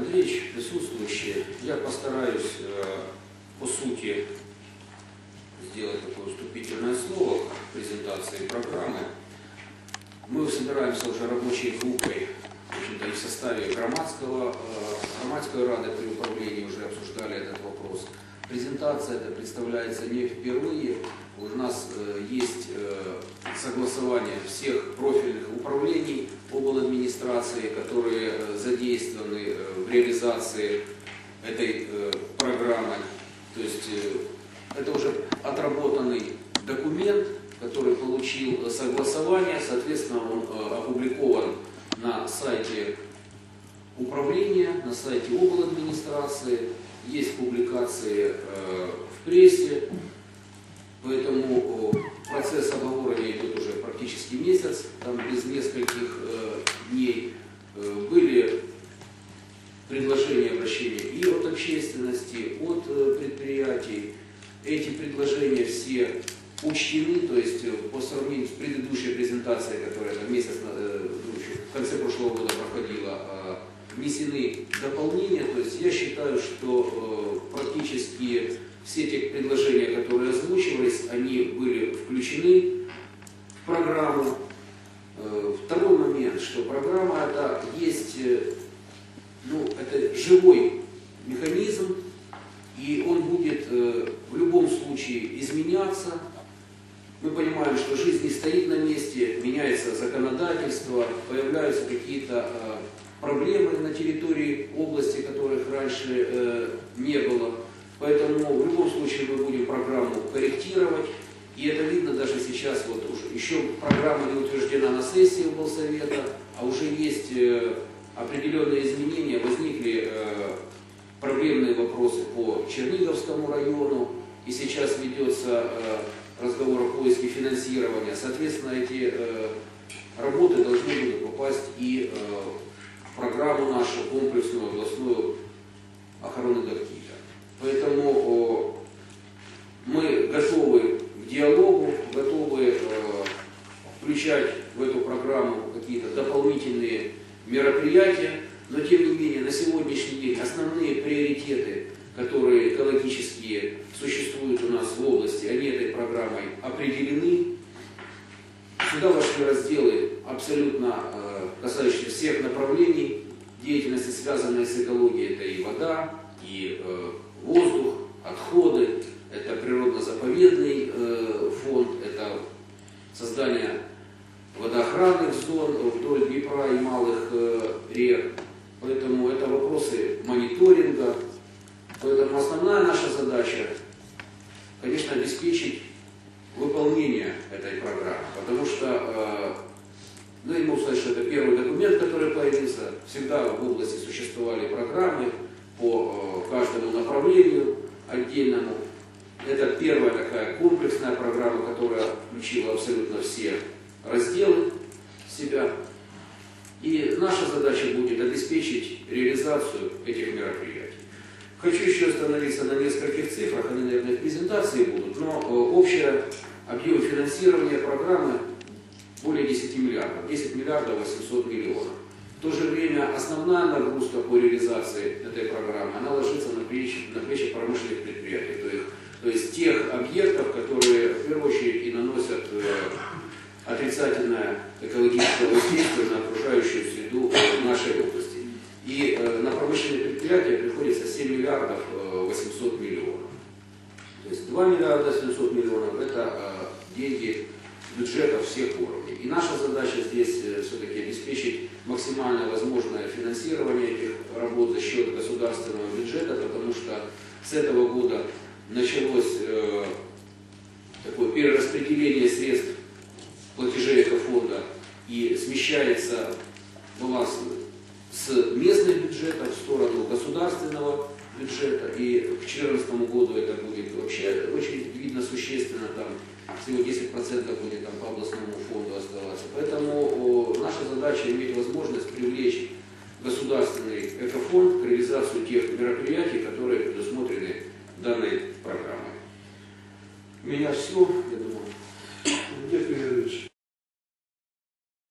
Андреевич, присутствующие, я постараюсь э, по сути сделать такое вступительное слово к презентации программы. Мы собираемся уже рабочей группой, в в составе громадского, э, громадской рады при управлении уже обсуждали этот вопрос. Презентация это представляется не впервые. У нас э, есть э, согласование всех профильных управлений обл. администрации, которые э, задействованы э, реализации этой э, программы. То есть э, это уже отработанный документ, который получил согласование, соответственно, он э, опубликован на сайте управления, на сайте обл. администрации, есть публикации э, в прессе, поэтому э, процесс оговорения идет уже практически месяц, там без нескольких э, дней были предложения обращения и от общественности, от э, предприятий. Эти предложения все учтены, то есть э, по сравнению с предыдущей презентацией, которая там месяц э, ну, в конце прошлого года проходила, э, внесены дополнения. То есть я считаю, что практически все те предложения, которые озвучивались, они были включены в программу. Второй момент, что программа это есть ну, это живой механизм, и он будет э, в любом случае изменяться. Мы понимаем, что жизнь не стоит на месте, меняется законодательство, появляются какие-то э, проблемы на территории области, которых раньше э, не было. Поэтому в любом случае мы будем программу корректировать. И это видно даже сейчас, вот уже еще программа не утверждена на сессии облсовета, а уже есть э, определенные изменения, возникли э, проблемные вопросы по Черниговскому району, и сейчас ведется э, разговор о поиске финансирования. Соответственно, эти э, работы должны будут попасть и в программу нашу комплексную областную охраны Дактиля. Поэтому о, мы готовы к диалогу, готовы э, включать в эту программу какие-то дополнительные мероприятия, но тем не менее на сегодняшний день основные приоритеты, которые экологические существуют у нас в области, они этой программой определены. Сюда вошли разделы абсолютно э, касающиеся всех направлений деятельности, связанной с экологией. Это и вода, и э, воздух, отходы, это природно-заповедный э, фонд, это создание водоохранных зон вдоль Днепра и малых э, рек. Поэтому это вопросы мониторинга. Поэтому основная наша задача, конечно, обеспечить выполнение этой программы. Потому что, э, ну, не могу сказать, что это первый документ, который появился. Всегда в области существовали программы по э, каждому направлению отдельному. Это первая такая комплексная программа, которая включила абсолютно все разделы себя. И наша задача будет обеспечить реализацию этих мероприятий. Хочу еще остановиться на нескольких цифрах, они, наверное, в презентации будут, но э, общий объем финансирования программы более 10 миллиардов, 10 миллиардов 800 миллионов. В то же время основная нагрузка по реализации этой программы, она ложится на плечи, на плечи промышленных предприятий, то есть, то есть тех объектов, которые в первую очередь и наносят э, отрицательное экологическое воздействие на окружающую среду нашей области. И э, на промышленные предприятия приходится 7 миллиардов э, 800 миллионов. То есть 2 миллиарда 700 миллионов это э, деньги бюджетов всех уровней. И наша задача здесь э, все-таки обеспечить максимально возможное финансирование этих работ за счет государственного бюджета, потому что с этого года с местных бюджетов в сторону государственного бюджета. И к 2014 году это будет вообще очень видно существенно, там всего 10% будет там, по областному фонду оставаться. Поэтому о, наша задача иметь возможность привлечь государственный экофонд к реализации тех мероприятий, которые предусмотрены данной программой. У меня все.